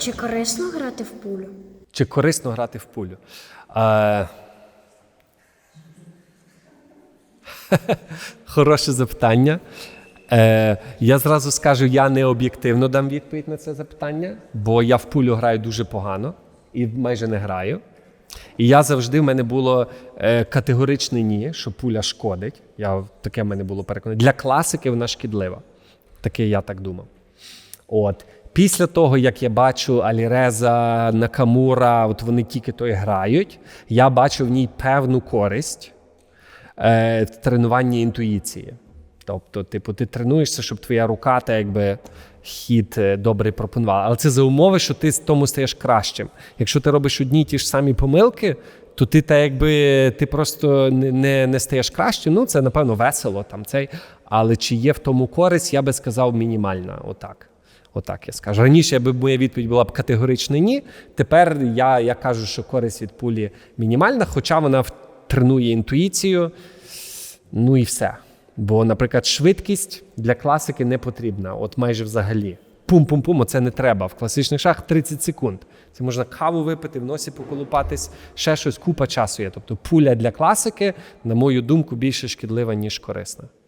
Чи корисно грати в пулю? Чи корисно грати в пулю? Е... Хороше запитання. Е, я зразу скажу, я не об'єктивно дам відповідь на це запитання, бо я в пулю граю дуже погано і майже не граю. І я завжди в мене було е, категоричне ні, що пуля шкодить. Я, таке в мене було переконання. Для класики вона шкідлива. Таке я так думав. От. Після того, як я бачу Аліреза, Накамура, от вони тільки то і грають, я бачу в ній певну користь е, в тренуванні інтуїції. Тобто, типу, ти тренуєшся, щоб твоя рука та якби хід е, добре пропонувала. Але це за умови, що ти з тому стаєш кращим. Якщо ти робиш одні й ті ж самі помилки, то ти та якби ти просто не, не, не стаєш кращим. Ну, це напевно весело там цей. Але чи є в тому користь, я би сказав, мінімальна. Отак. Отак я скажу. Раніше би моя відповідь була б категорично ні. Тепер я, я кажу, що користь від пулі мінімальна, хоча вона тренує інтуїцію. Ну і все. Бо, наприклад, швидкість для класики не потрібна, от майже взагалі. Пум-пум-пум, оце не треба. В класичних шах 30 секунд. Це можна каву випити, в носі поколупатись, ще щось, купа часу є. Тобто пуля для класики, на мою думку, більше шкідлива, ніж корисна.